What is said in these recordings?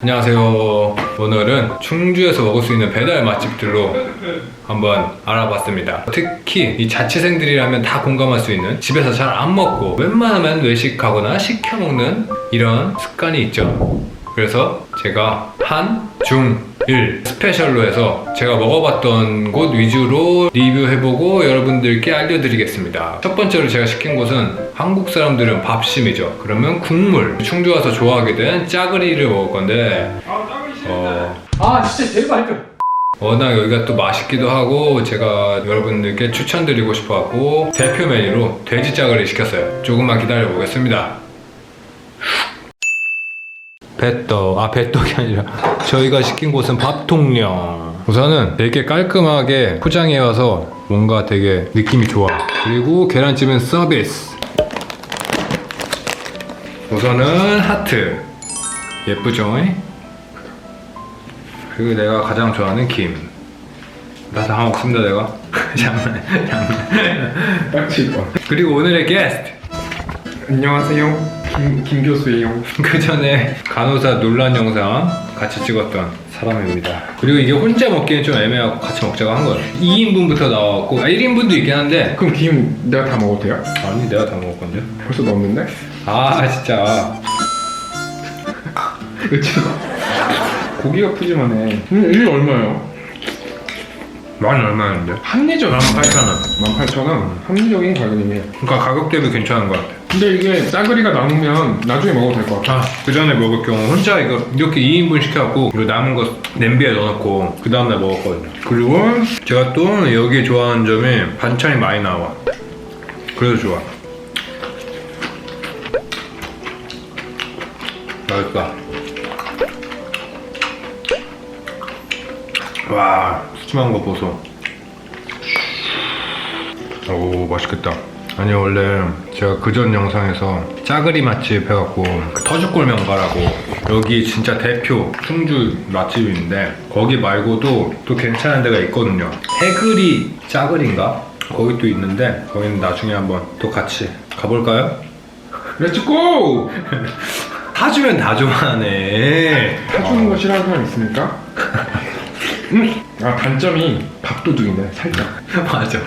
안녕하세요. 오늘은 충주에서 먹을 수 있는 배달 맛집들로 한번 알아봤습니다. 특히 이 자취생들이라면 다 공감할 수 있는 집에서 잘 안 먹고 웬만하면 외식하거나 시켜 먹는 이런 습관이 있죠. 그래서 제가 한, 중, 일 스페셜로 해서 제가 먹어봤던 곳 위주로 리뷰해보고 여러분들께 알려드리겠습니다. 첫 번째로 제가 시킨 곳은 한국 사람들은 밥심이죠. 그러면 국물. 충주 와서 좋아하게 된 짜그리를 먹을 건데 어, 아 진짜 제일 맛있죠. 워낙 여기가 또 맛있기도 하고 제가 여러분들께 추천드리고 싶어갖고 대표 메뉴로 돼지 짜글이 시켰어요. 조금만 기다려 보겠습니다. 배떡, 아 배떡이 아니라 저희가 시킨 곳은 밥통령. 우선은 되게 깔끔하게 포장해 와서 뭔가 되게 느낌이 좋아. 그리고 계란찜은 서비스. 우선은 하트. 예쁘죠? 그리고 내가 가장 좋아하는 김. 나다 먹습니다, 내가. 장난, 장난. 딱지 거. 그리고 오늘의 게스트. 안녕하세요. 김, 김 교수예요. 그 전에 간호사 논란 영상 같이 찍었던 사람입니다. 그리고 이게 혼자 먹기엔 좀 애매하고 같이 먹자고 한 거예요. 2인분부터 나왔고, 아, 1인분도 있긴 한데, 그럼 김 내가 다 먹어도 돼요? 아니, 내가 다 먹을 건데. 벌써 넣었는데? 아, 진짜. 지금 고기가 푸짐하네. 음, 이게 얼마예요? 만 얼마였는데? 합리적. 18,000원. 18,000원. 합리적인 가격이네요. 그러니까 가격 대비 괜찮은 것 같아. 근데 이게 짜글이가 남으면 나중에 먹어도 될 것 같아. 아, 그 전에 먹을 경우 혼자 이거 이렇게 2인분 시켜갖고 이거 남은 거 냄비에 넣어놓고 그 다음날 먹었거든요. 그리고 제가 또 여기 좋아하는 점이 반찬이 많이 나와. 그래서 좋아. 맛있다. 와, 수침한 거 보소. 오, 맛있겠다. 아니, 원래 제가 그전 영상에서 짜그리 맛집 해갖고 그 터줏골명가라고 여기 진짜 대표 충주 맛집인데 거기 말고도 또 괜찮은 데가 있거든요. 해그리 짜그리인가? 거기 또 있는데 거기는 나중에 한번 또 같이 가볼까요? 렛츠고! 사주면 다 좋아하네. 사주는 거 싫어하는 사람 있습니까? 음. 아 단점이 밥도둑이네 살짝. 맞아.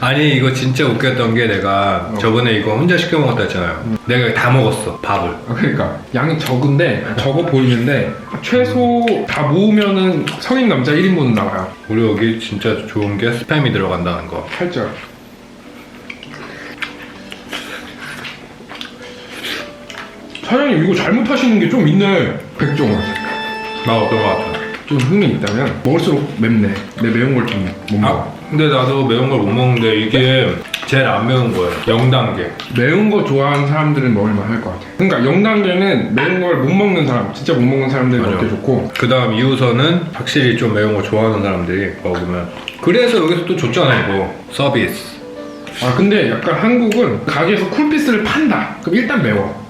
아니 이거 진짜 웃겼던 게 내가 저번에 이거 혼자 시켜 먹었다 했잖아요. 내가 다 먹었어 밥을. 아, 그러니까 양이 적은데 적어 보이는데 최소 다 모으면은 성인 남자 1인분 나와요. 우리 여기 진짜 좋은 게 스팸이 들어간다는 거. 살짝. 사장님 이거 잘못하시는 게 좀 있네. 백종원. 나 어떤 거 같아? 좀 흥이 있다면 먹을수록 맵네. 내 매운 걸 좀 못 먹어. 아 근데 나도 매운 걸 못 먹는데 이게 제일 안 매운 거예요. 0단계. 매운 거 좋아하는 사람들은 먹을만 할 것 같아. 그러니까 0단계는 매운 걸 못 먹는 사람, 진짜 못 먹는 사람들이 맞아. 먹기 좋고 그 다음 2호선은 확실히 좀 매운 거 좋아하는 사람들이 먹으면. 그래서 여기서 또 줬잖아 이거. 서비스. 아 근데 약간 한국은 가게에서 쿨피스를 판다. 그럼 일단 매워.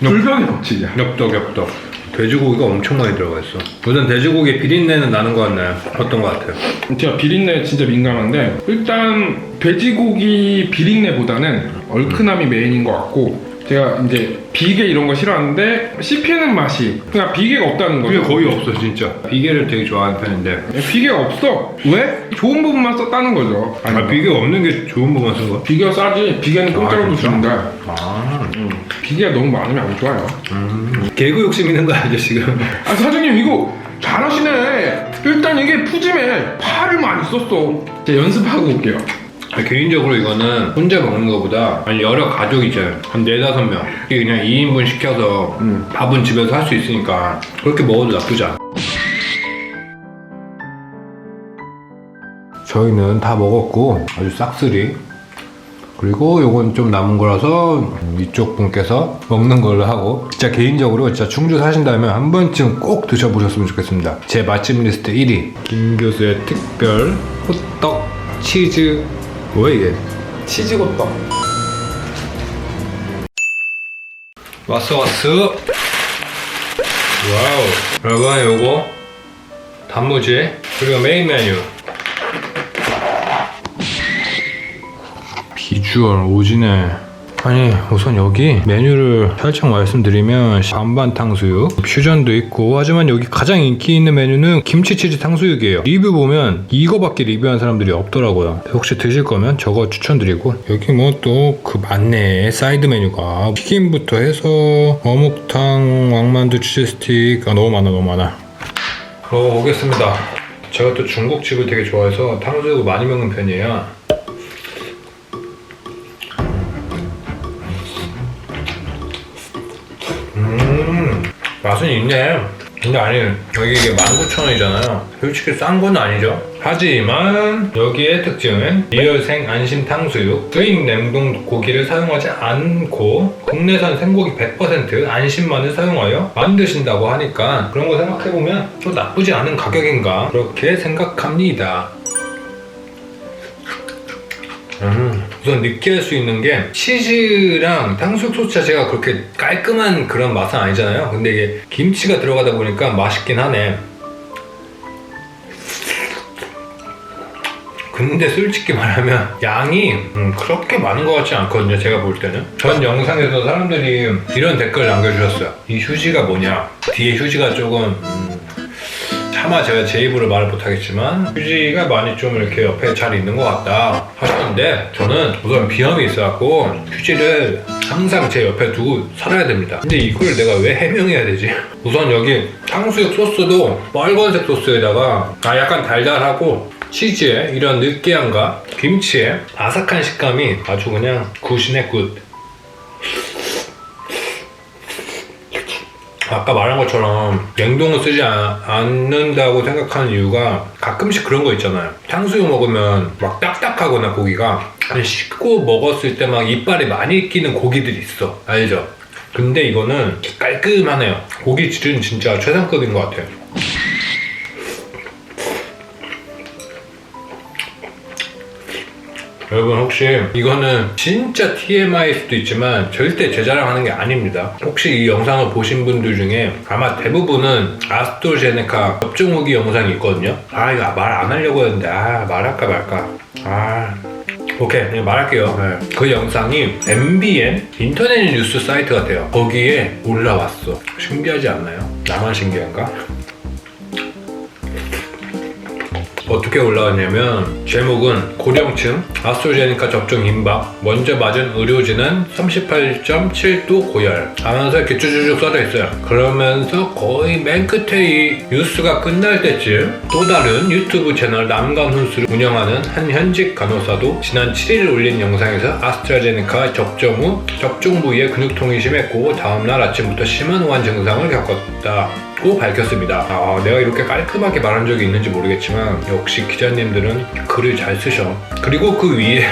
불변의 법칙이야. 엽떡 엽떡. 돼지고기가 엄청 많이 들어가 있어. 우선 돼지고기 비린내는 나는 거 같나요? 어떤 거 같아요? 제가 비린내 진짜 민감한데 일단 돼지고기 비린내보다는 얼큰함이 메인인 것 같고 제가 이제 비계 이런 거 싫어하는데 씹히는 맛이 그냥 비계가 없다는 거죠. 거의 없어 진짜. 비계를 되게 좋아하는 편인데. 비계가 없어. 왜? 좋은 부분만 썼다는 거죠. 아, 비계 없는 게 좋은 부분 쓴 거? 비계가 싸지. 비계는 공짜로도 아, 진짜? 주는데 아. 비계가 너무 많으면 안 좋아요. 개그 욕심 있는 거 아니죠 지금? 아 사장님 이거 잘하시네. 일단 이게 푸짐해. 파를 많이 썼어. 제가 연습하고 올게요. 아, 개인적으로 이거는 혼자 먹는 것보다 아니 여러 가족 있잖아요. 한 네다섯 명. 이게 그냥 2인분 시켜서 음. 밥은 집에서 할 수 있으니까 그렇게 먹어도 나쁘지 않아. 저희는 다 먹었고 아주 싹쓸이. 그리고 요건 좀 남은 거라서 음, 이쪽 분께서 먹는 걸로 하고 진짜 개인적으로 진짜 충주 사신다면 한 번쯤 꼭 드셔보셨으면 좋겠습니다. 제 맛집 리스트 1위. 김 교수의 특별 호떡 치즈 뭐야 이게? 치즈고떡. 왔어 왔어. 와우. 여러분 요거 단무지. 그리고 메인 메뉴. 비주얼 오지네 아니 우선 여기 메뉴를 살짝 말씀드리면 반반 탕수육 퓨전도 있고 하지만 여기 가장 인기 있는 메뉴는 김치치즈 탕수육이에요. 리뷰 보면 이거밖에 리뷰한 사람들이 없더라고요. 혹시 드실 거면 저거 추천드리고 여기 뭐 또 그 많네 사이드 메뉴가 튀김부터 해서 어묵탕 왕만두 치즈 스틱 아 너무 많아 너무 많아. 어 오겠습니다. 제가 또 중국집을 되게 좋아해서 탕수육을 많이 먹는 편이에요 맛은 있네. 근데 아니 여기 이게 19,000원이잖아요. 솔직히 싼 건 아니죠. 하지만 여기의 특징은 리얼생 안심 탕수육 수입 냉동 고기를 사용하지 않고 국내산 생고기 100% 안심만을 사용하여 만드신다고 하니까 그런 거 생각해보면 또 나쁘지 않은 가격인가 그렇게 생각합니다. 음, 우선 느끼할 수 있는 게 치즈랑 탕수육 소스 자체가 그렇게 깔끔한 그런 맛은 아니잖아요. 근데 이게 김치가 들어가다 보니까 맛있긴 하네. 근데 솔직히 말하면 양이 음, 그렇게 많은 것 같지 않거든요. 제가 볼 때는. 전 영상에서 사람들이 이런 댓글 남겨주셨어요. 이 휴지가 뭐냐? 뒤에 휴지가 조금 음, 차마 제가 제 입으로 말을 못하겠지만 휴지가 많이 좀 이렇게 옆에 잘 있는 것 같다 하셨는데 저는 우선 비염이 있어갖고 휴지를 항상 제 옆에 두고 살아야 됩니다 근데 이걸 내가 왜 해명해야 되지? 우선 여기 탕수육 소스도 빨간색 소스에다가 아 약간 달달하고 치즈에 이런 느끼함과 김치의 아삭한 식감이 아주 그냥 굿이네 굿 아까 말한 것처럼 냉동을 쓰지 않, 않는다고 생각하는 이유가 가끔씩 그런 거 있잖아요. 탕수육 먹으면 막 딱딱하거나 고기가 씻고 먹었을 때 막 이빨에 많이 끼는 고기들이 있어. 알죠? 근데 이거는 깔끔하네요. 고기 질은 진짜 최상급인 것 같아요. 여러분 혹시 이거는 진짜 TMI일 수도 있지만 절대 제 자랑하는 게 아닙니다. 혹시 이 영상을 보신 분들 중에 아마 대부분은 아스트로제네카 접종 후기 영상이 있거든요. 아 이거 말 안 하려고 했는데 아 말할까 말까. 아 오케이 말할게요. 네. 그 영상이 MBN 인터넷 뉴스 사이트 같아요. 거기에 올라왔어. 신기하지 않나요? 나만 신기한가? 어떻게 올라왔냐면 제목은 고령층 아스트로제네카 접종 임박 먼저 맞은 의료진은 38.7도 고열. 하면서 이렇게 쭈쭈쭈 써져 있어요. 그러면서 거의 맨 끝에 이 뉴스가 끝날 때쯤 또 다른 유튜브 채널 남간훈수를 운영하는 한 현직 간호사도 지난 7일 올린 영상에서 아스트라제네카 접종 후 접종 부위에 근육통이 심했고 다음날 아침부터 심한 호환 증상을 겪었다 고 밝혔습니다. 아, 내가 이렇게 깔끔하게 말한 적이 있는지 모르겠지만 역시 기자님들은 글을 잘 쓰셔. 그리고 그 위에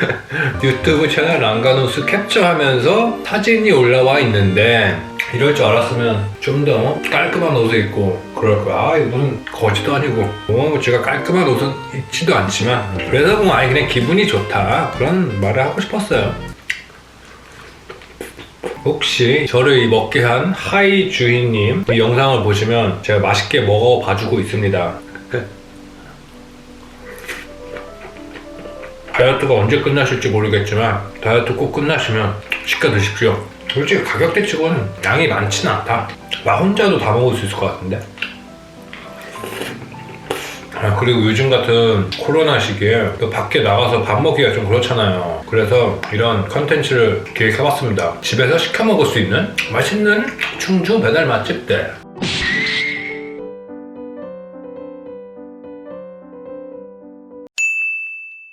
유튜브 채널 랑가노스 캡처하면서 사진이 올라와 있는데 이럴 줄 알았으면 좀 더 깔끔한 옷을 입고 그럴 거야. 아, 이거는 거지도 아니고 뭐 제가 깔끔한 옷은 입지도 않지만 그래서 뭐 아니 그냥 기분이 좋다 그런 말을 하고 싶었어요. 혹시 저를 먹게 한 하이 주인님 이 영상을 보시면 제가 맛있게 먹어봐주고 있습니다. 다이어트가 언제 끝나실지 모르겠지만 다이어트 꼭 끝나시면 시켜 드십시오. 솔직히 가격대 치고는 양이 많지는 않다. 나 혼자도 다 먹을 수 있을 것 같은데. 아, 그리고 요즘 같은 코로나 시기에 또 밖에 나가서 밥 먹기가 좀 그렇잖아요. 그래서 이런 컨텐츠를 기획해봤습니다. 집에서 시켜 먹을 수 있는 맛있는 충주 배달 맛집들.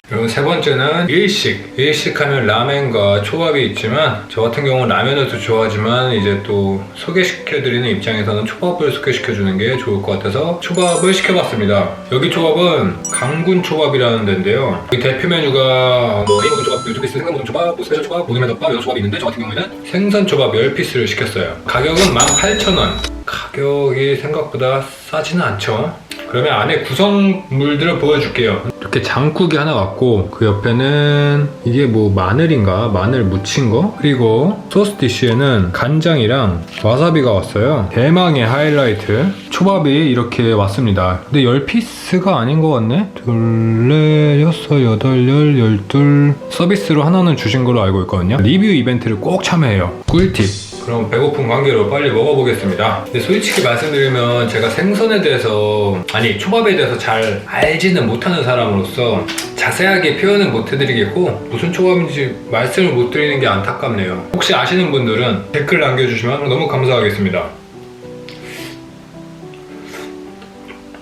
그리고 세 번째는 일식. 일식하면 라멘과 초밥이 있지만 저 같은 경우는 라면을 좋아하지만 이제 또 소개시켜드리는 입장에서는 초밥을 소개시켜주는 게 좋을 것 같아서 초밥을 시켜봤습니다. 여기 초밥은 강군 초밥이라는 데인데요. 이 대표 메뉴가 뭐 A모든 초밥, 유튜브 생선 모든 초밥, 뭐 스페셜 초밥, 고기면 덮밥 이런 초밥이 있는데 저 같은 경우에는 생선 초밥 10피스를 시켰어요. 가격은 18,000원. 가격이 생각보다 싸지는 않죠. 그러면 안에 구성물들을 보여줄게요. 이렇게 장국이 하나 왔고 그 옆에는 이게 뭐 마늘인가? 마늘 무친 거? 그리고 소스 디쉬에는 간장이랑 와사비가 왔어요. 대망의 하이라이트. 초밥이 이렇게 왔습니다. 근데 10피스가 아닌 것 같네? 둘넷 여섯 여덟 열 열둘. 서비스로 하나는 주신 걸로 알고 있거든요. 리뷰 이벤트를 꼭 참여해요. 꿀팁 그럼 배고픈 관계로 빨리 먹어보겠습니다. 근데 솔직히 말씀드리면 제가 생선에 대해서 아니 초밥에 대해서 잘 알지는 못하는 사람으로서 자세하게 표현은 못 해드리겠고 무슨 초밥인지 말씀을 못 드리는 게 안타깝네요. 혹시 아시는 분들은 댓글 남겨주시면 너무 감사하겠습니다.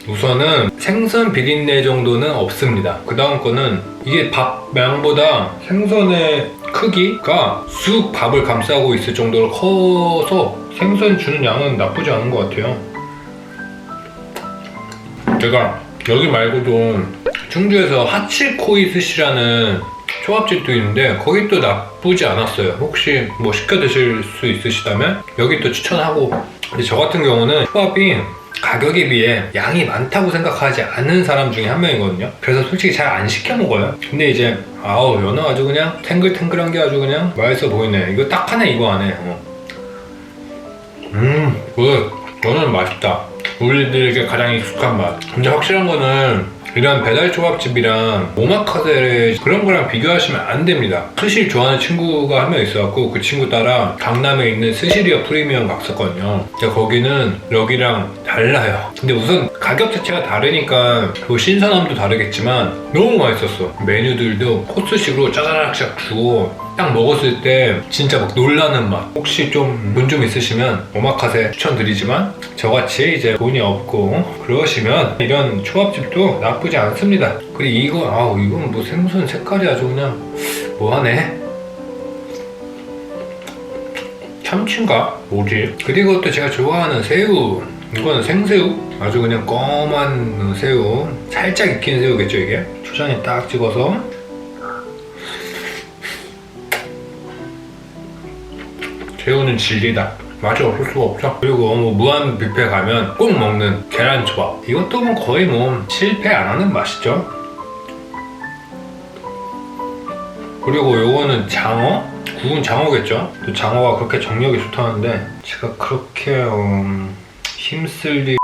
우선은 생선 비린내 정도는 없습니다. 그 다음 거는 이게 밥 양보다 생선의 크기가 쑥 밥을 감싸고 있을 정도로 커서 생선 주는 양은 나쁘지 않은 것 같아요. 제가 여기 말고도 충주에서 하칠코이 스시라는 초밥집도 있는데 거기 또 나쁘지 않았어요. 혹시 뭐 시켜 드실 수 있으시다면 여기 또 추천하고 근데 저 같은 경우는 초밥이 가격에 비해 양이 많다고 생각하지 않는 사람 중에 한 명이거든요. 그래서 솔직히 잘 안 시켜 먹어요. 근데 이제 아우 연어 아주 그냥 탱글탱글한 게 아주 그냥 맛있어 보이네. 이거 딱 하네 이거 안에. 어. 음, 굿. 연어는 맛있다. 우리들에게 가장 익숙한 맛. 근데 확실한 거는 이런 배달 초밥집이랑 오마카세 그런 거랑 비교하시면 안 됩니다. 스실 좋아하는 친구가 한 명 있어갖고 그 친구 따라 강남에 있는 스시리어 프리미엄 갔었거든요. 근데 거기는 여기랑 달라요. 근데 우선 가격 자체가 다르니까 그 신선함도 다르겠지만 너무 맛있었어. 메뉴들도 코스식으로 짜자락씩 주고 딱 먹었을 때 진짜 막 놀라는 맛. 혹시 좀돈좀 있으시면 오마카세 추천드리지만 저같이 이제 돈이 없고 그러시면 이런 초밥집도 나 쁘지 않습니다. 그리고 이거 아우 이건 뭐 생선 색깔이 아주 그냥 뭐하네. 참치인가? 뭐지? 그리고 또 제가 좋아하는 새우 이거는 생새우 아주 그냥 검은 새우 살짝 익힌 새우겠죠 이게 초장에 딱 찍어서 새우는 진리다. 맛이 없을 수가 없죠. 그리고 뭐 무한 뷔페 가면 꼭 먹는 계란초밥. 이것도 뭐 거의 뭐 실패 안 하는 맛이죠. 그리고 요거는 장어? 구운 장어겠죠? 또 장어가 그렇게 정력이 좋다는데 제가 그렇게 음, 힘쓸 리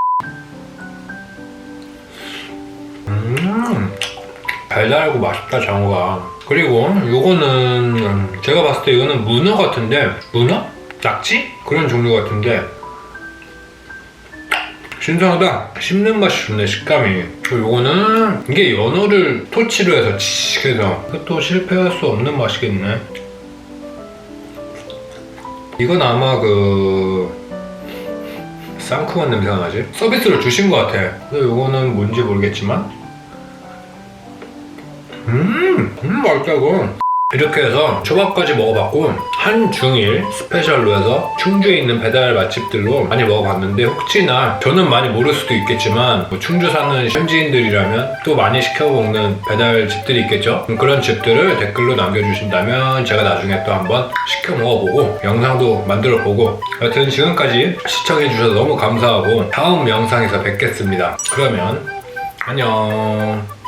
음 달달하고 맛있다 장어가 그리고 요거는 음, 제가 봤을 때 이거는 문어 같은데 문어? 낙지? 그런 종류 같은데 신선하다. 씹는 맛이 좋네 식감이. 요거는 이게 연어를 토치로 해서 치식해서 이것도 실패할 수 없는 맛이겠네. 이건 아마 그 쌍크만 냄새가 나지? 서비스로 주신 것 같아. 근데 요거는 뭔지 모르겠지만. 음, 음 맛있다 이거 이렇게 해서 초밥까지 먹어봤고 한중일 스페셜로 해서 충주에 있는 배달 맛집들로 많이 먹어봤는데 혹시나 저는 많이 모를 수도 있겠지만 뭐 충주 사는 현지인들이라면 또 많이 시켜 먹는 배달 집들이 있겠죠? 그런 집들을 댓글로 남겨주신다면 제가 나중에 또 한번 시켜 먹어보고 영상도 만들어 보고 여튼 지금까지 시청해주셔서 너무 감사하고 다음 영상에서 뵙겠습니다. 그러면 안녕